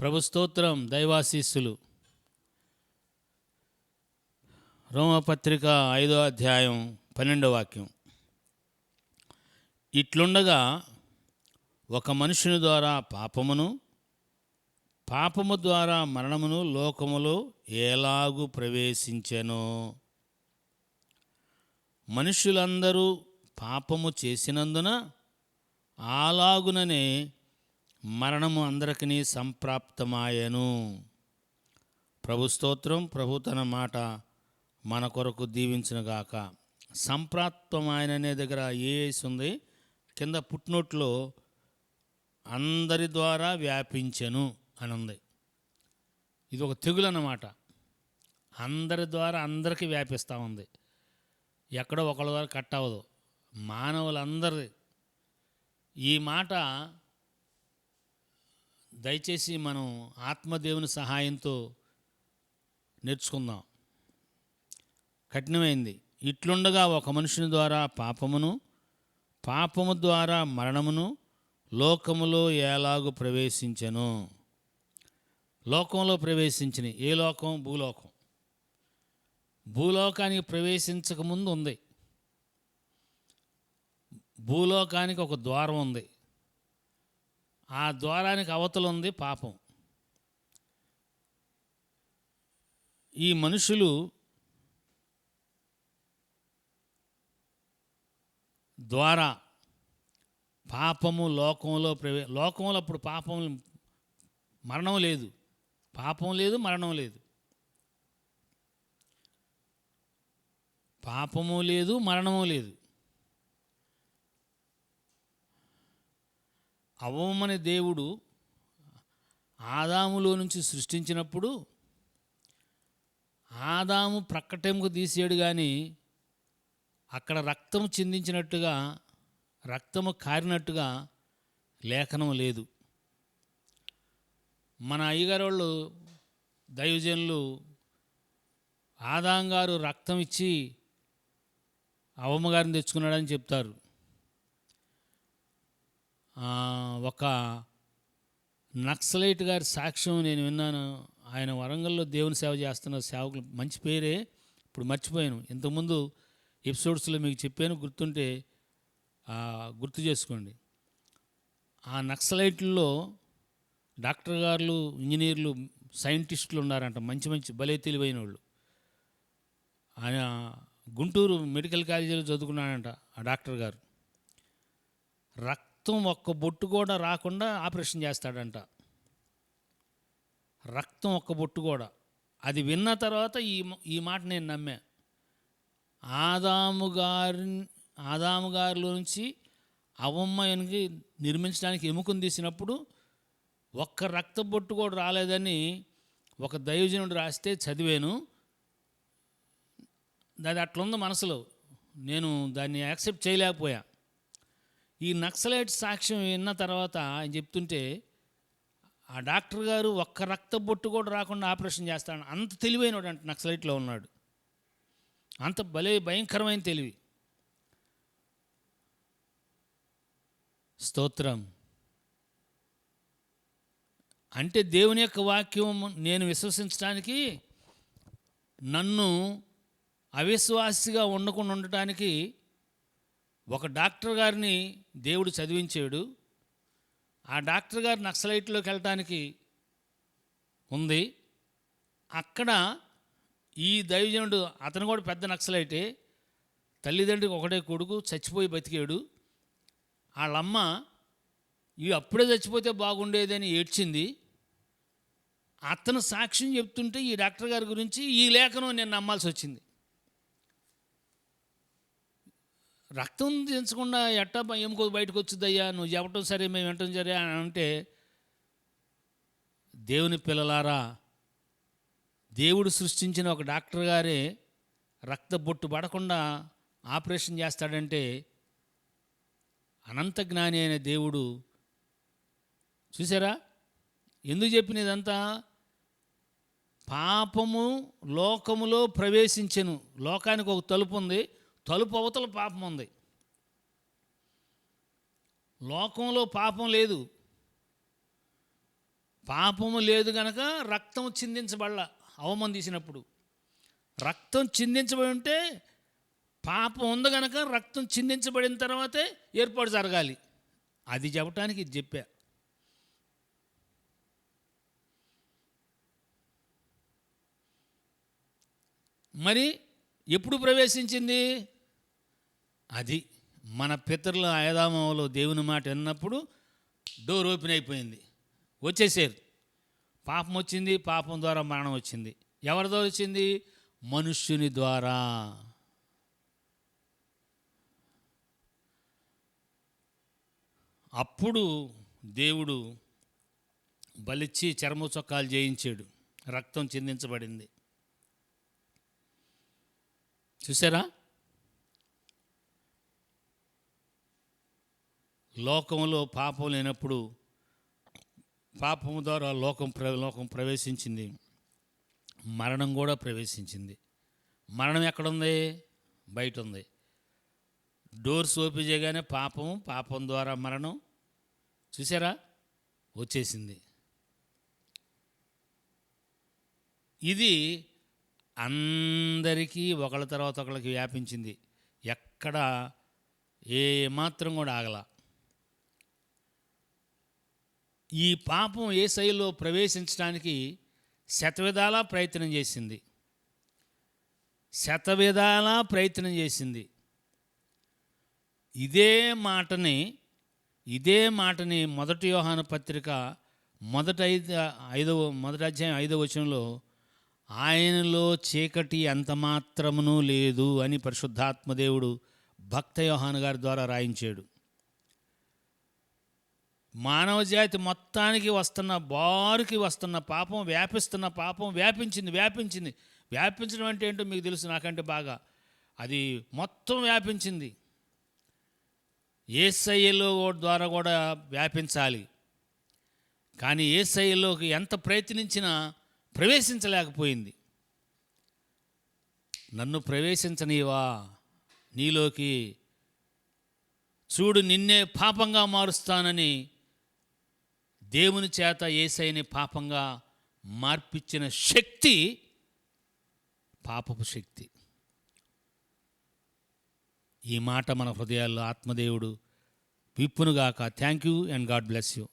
ప్రభు స్తోత్రం దైవాశీస్సులు. రోమపత్రిక ఐదో అధ్యాయం పన్నెండో వాక్యం. ఇట్లుండగా ఒక మనుషుని ద్వారా పాపమును పాపము ద్వారా మరణమును లోకములో ఎలాగు ప్రవేశించెను? మనుషులందరూ పాపము చేసినందున ఆలాగుననే మరణము అందరికీ సంప్రాప్తమాయను. ప్రభు స్తోత్రం ప్రభు తన మాట మన కొరకు దీవించినగాక సంప్రాప్తమాయన అనే దగ్గర ఏ కింద పుట్టినోట్లో అందరి ద్వారా వ్యాపించెను అని ఉంది ఇది ఒక తెగులు అన్నమాట అందరి ద్వారా అందరికీ వ్యాపిస్తూ ఉంది. ఎక్కడో ఒకళ్ళ ద్వారా కట్ అవ్వదు మానవులందరి ఈ మాట దయచేసి మనం ఆత్మదేవుని సహాయంతో నేర్చుకుందాం. కఠినమైంది. ఇట్లుండగా ఒక మనుషుని ద్వారా పాపమును పాపము ద్వారా మరణమును లోకములో ఎలాగు ప్రవేశించను? లోకంలో ప్రవేశించిన ఏ లోకం? భూలోకం. భూలోకానికి ప్రవేశించక ముందు ఉంది. భూలోకానికి ఒక ద్వారం ఉంది. ఆ ద్వారానికి అవతల ఉంది పాపం. ఈ మనుషులు ద్వారా పాపము లోకంలో ప్రవే లోకంలో అప్పుడు పాపం మరణం లేదు. పాపం లేదు మరణం లేదు. పాపము లేదు మరణము లేదు. అవమని దేవుడు ఆదాములో నుంచి సృష్టించినప్పుడు ఆదాము ప్రక్కటెముకు తీసాడు కానీ అక్కడ రక్తం చిందించినట్టుగా రక్తము కారినట్టుగా లేఖనం లేదు. మన అయ్యగారు వాళ్ళు దైవజనులు ఆదాంగారు రక్తం ఇచ్చి అవమ్మగారిని తెచ్చుకున్నాడని చెప్తారు. ఒక నక్సలైట్ గారి సాక్ష్యం నేను విన్నాను. ఆయన వరంగల్లో దేవుని సేవ చేస్తున్న సేవకులు మంచి పేరే. ఇప్పుడు మర్చిపోయాను. ఇంతకుముందు ఎపిసోడ్స్లో మీకు చెప్పాను గుర్తుంటే గుర్తు చేసుకోండి. ఆ నక్సలైట్లలో డాక్టర్ గారులు ఇంజనీర్లు సైంటిస్టులు ఉన్నారంట. మంచి మంచి భలే తెలివైన వాళ్ళు. ఆయన గుంటూరు మెడికల్ కాలేజీలో చదువుకున్నాడంట ఆ డాక్టర్ గారు. రక్ రక్తం ఒక్క బొట్టు కూడా రాకుండా ఆపరేషన్ చేస్తాడంట. రక్తం ఒక్క బొట్టు కూడా. అది విన్న తర్వాత ఈ ఈ మాట నేను నమ్మా. ఆదాము గారి ఆదాము గారిలో నుంచి అవమ్మకి నిర్మించడానికి ఎముకను తీసినప్పుడు ఒక్క రక్త బొట్టు కూడా రాలేదని ఒక దైవజనుడు రాస్తే చదివాను. అది అట్లుంది మనసులో. నేను దాన్ని యాక్సెప్ట్ చేయలేకపోయా. ఈ నక్సలైట్ సాక్ష్యం విన్న తర్వాత ఆయన చెప్తుంటే ఆ డాక్టర్ గారు ఒక్క రక్త బొట్టు కూడా రాకుండా ఆపరేషన్ చేస్తాడు అంత తెలివైనడు అంటే నక్సలైట్లో ఉన్నాడు. అంత భలే భయంకరమైన తెలివి. స్తోత్రం. అంటే దేవుని యొక్క వాక్యం నేను విశ్వసించడానికి నన్ను అవిశ్వాసిగా ఉండకుండా ఉండటానికి ఒక డాక్టర్ గారిని దేవుడు చదివించాడు. ఆ డాక్టర్ గారు నక్సలైట్లోకి వెళ్ళటానికి ఉంది. అక్కడ ఈ దైవజనుడు అతను కూడా పెద్ద నక్సలైటే తల్లిదండ్రికి ఒకటే కొడుకు చచ్చిపోయి బతికాడు. వాళ్ళమ్మ ఇవి అప్పుడే చచ్చిపోతే బాగుండేదని ఏడ్చింది. అతను సాక్ష్యం చెప్తుంటే ఈ డాక్టర్ గారి గురించి ఈ లేఖనం నేను నమ్మాల్సి వచ్చింది. రక్తం దించకుండా ఎట్టా బ- ఎముకో బయటకు వచ్చిద్దయ్యా నువ్వు చెప్పటం సరే మేము వినటం సరే అని అంటే దేవుని పిల్లలారా దేవుడు సృష్టించిన ఒక డాక్టర్ గారే రక్త బొట్టు పడకుండా ఆపరేషన్ చేస్తాడంటే అనంత జ్ఞాని అయిన దేవుడు చూసారా? ఎందుకు చెప్పిన ఇదంతా పాపము లోకములో ప్రవేశించెను. లోకానికి ఒక తలుపు ఉంది. తలుపు అవతల పాపం ఉంది. లోకంలో పాపం లేదు. పాపము లేదు గనక రక్తం చిందించబడాల అవమం తీసినప్పుడు. రక్తం చిందించబడి ఉంటే పాపం ఉంది గనక రక్తం చిందించబడిన తర్వాతే ఏర్పాటు జరగాలి. అది చెప్పటానికి ఇది చెప్పా. మరి ఎప్పుడు ప్రవేశించింది? అది మన పితరుల ఆయుధామంలో దేవుని మాట విన్నప్పుడు డోర్ ఓపెన్ అయిపోయింది. వచ్చేసారు. పాపం వచ్చింది పాపం ద్వారా మరణం వచ్చింది. ఎవరి ద్వారా వచ్చింది? మనుష్యుని ద్వారా. అప్పుడు దేవుడు బలిచ్చి చర్మ చొక్కాలు చేయించాడు. రక్తం చిందించబడింది. చూసారా? లోకంలో పాపం లేనప్పుడు పాపము ద్వారా లోకం ప్ర లోకం ప్రవేశించింది. మరణం కూడా ప్రవేశించింది. మరణం ఎక్కడుంది? బయట ఉంది డోర్స్ ఓపెన్ చేయగానే పాపము పాపం ద్వారా మరణం. చూసారా? వచ్చేసింది. ఇది అందరికీ ఒకళ్ళ తర్వాత ఒకళ్ళకి వ్యాపించింది. ఎక్కడ ఏమాత్రం కూడా ఆగలా. ఈ పాపం ఏ శైలిలో ప్రవేశించడానికి శతవిధాలా ప్రయత్నం చేసింది. శతవిధాలా ప్రయత్నం చేసింది. ఇదే మాటని ఇదే మాటని మొదటి యోహాను పత్రిక మొదటి ఐదు ఐదవ మొదటి అధ్యాయం ఐదవ వచనంలో ఆయనలో చీకటి అంత మాత్రమును లేదు అని పరిశుద్ధాత్మదేవుడు భక్త యోహాను గారి ద్వారా రాయించాడు. మానవజాతి మొత్తానికి వస్తున్న బారుకి వస్తున్న పాపం వ్యాపిస్తున్న పాపం వ్యాపించింది వ్యాపించింది. వ్యాపించడం అంటే ఏంటో మీకు తెలుసు నాకంటే బాగా. అది మొత్తం వ్యాపించింది. ఏసయ్యలో ద్వారా కూడా వ్యాపించాలి. కానీ ఏసయ్యలోకి ఎంత ప్రయత్నించినా ప్రవేశించలేకపోయింది. నన్ను ప్రవేశించనీవా? నీలోకి చూడు నిన్నే పాపంగా మారుస్తానని దేవుని చేత ఏసైని పాపంగా మార్పిచ్చిన శక్తి పాపపు శక్తి. ఈ మాట మన హృదయాల్లో ఆత్మదేవుడు విప్పునుగాక. Thank you and God bless you